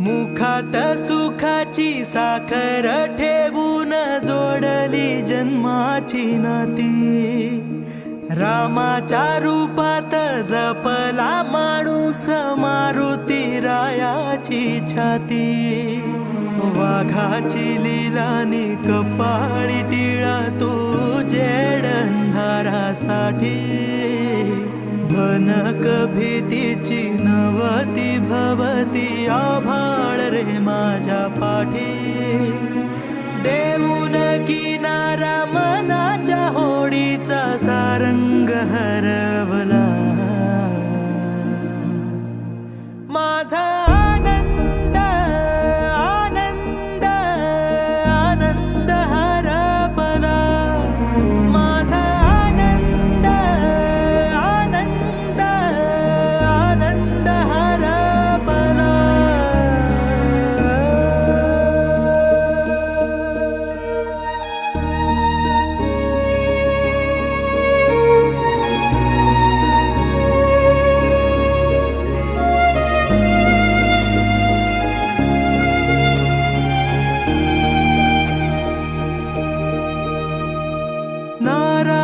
मुखात सुखाची साखर ठेवून जोडली जन्माची नाती. रामाच्या रूपात जपला माणूस मारुती रायाची छाती. वाघाची लिलानी कपाळी टिळा तू जेडंधारासाठी आठवण कभी तिची नवती भवती आभाळ रे माझ्या पाठी। देऊन किनारा मनाच्या होडीचा सारंग हर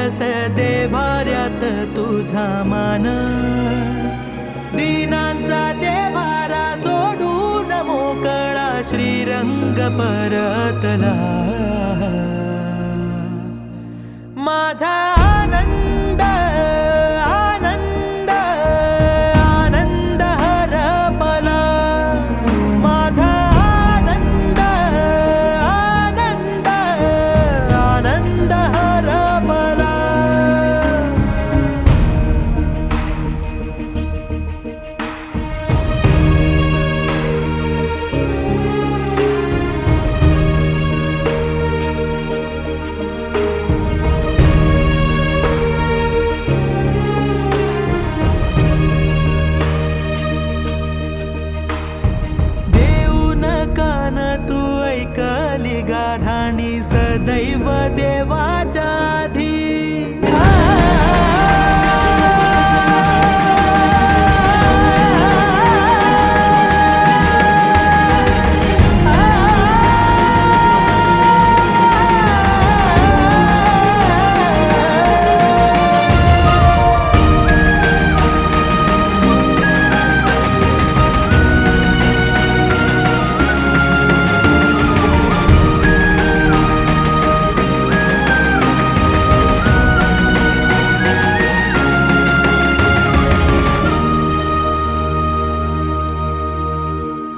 कळस देवाऱ्यात तुझा मान. दिनांचा देवारा सोडून मोकळा श्रीरंग परतला. माझा దైవదే